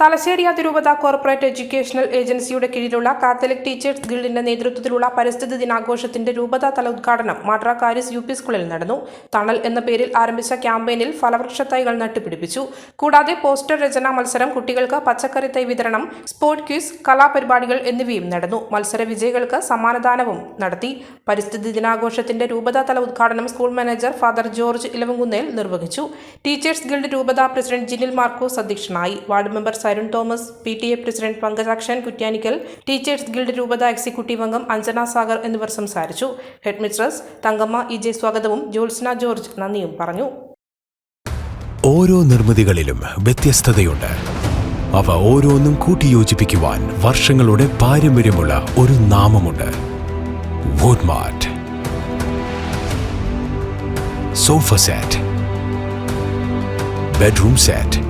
തലശ്ശേരി അതിരൂപത corporate educational ഏജൻസിയുടെ കീഴിലുള്ള കാത്തലിക് ടീച്ചേഴ്സ് ഗിൽഡിന്റെ നേതൃത്വത്തിലുള്ള പരിസ്ഥിതി ദിനാഘോഷത്തിന്റെ രൂപതാതല ഉദ്ഘാടനം മാട്രാക്കാരിസ് യു പി സ്കൂളിൽ നടന്നു. തണൽ എന്ന പേരിൽ ആരംഭിച്ച ക്യാമ്പയിനിൽ ഫലവൃക്ഷത്തൈകൾ നട്ടുപിടിപ്പിച്ചു. കൂടാതെ പോസ്റ്റർ രചനാ മത്സരം കുട്ടികൾക്ക് പച്ചക്കറി തൈ വിതരണം സ്പോർട് ക്യൂസ് കലാപരിപാടികൾ എന്നിവയും നടന്നു. മത്സര വിജയികൾക്ക് സമ്മാനദാനവും നടത്തി. പരിസ്ഥിതി ദിനാഘോഷത്തിന്റെ രൂപതാതല ഉദ്ഘാടനം school manager father George Elavankunnel നിർവഹിച്ചു. ടീച്ചേഴ്സ് ഗിൽഡ് രൂപത പ്രസിഡന്റ് ജിനിൽ മാർക്കോസ് അധ്യക്ഷനായി. Ward member Sarun Thomas P T A president Pankajakshan Kuttyanickal teachers guild രൂപത എക്സിക്യൂട്ടീവ് അംഗം അഞ്ജന സാഗർ എന്നിവർ സംസാരിച്ചു. Head mistress Thankamma E J സ്വാഗതവും ജോത്സ്ന ജോർജ് നന്ദിയും പറഞ്ഞു. ഓരോ നിർമ്മിതികളിലും വ്യത്യസ്തതയുണ്ട്. അവ ഓരോന്നും കൂട്ടിയോജിപ്പിക്കുവാൻ വർഷങ്ങളുടെ പാരമ്പര്യമുള്ള ഒരു നാമമുണ്ട്. Woodmart sofa set bedroom set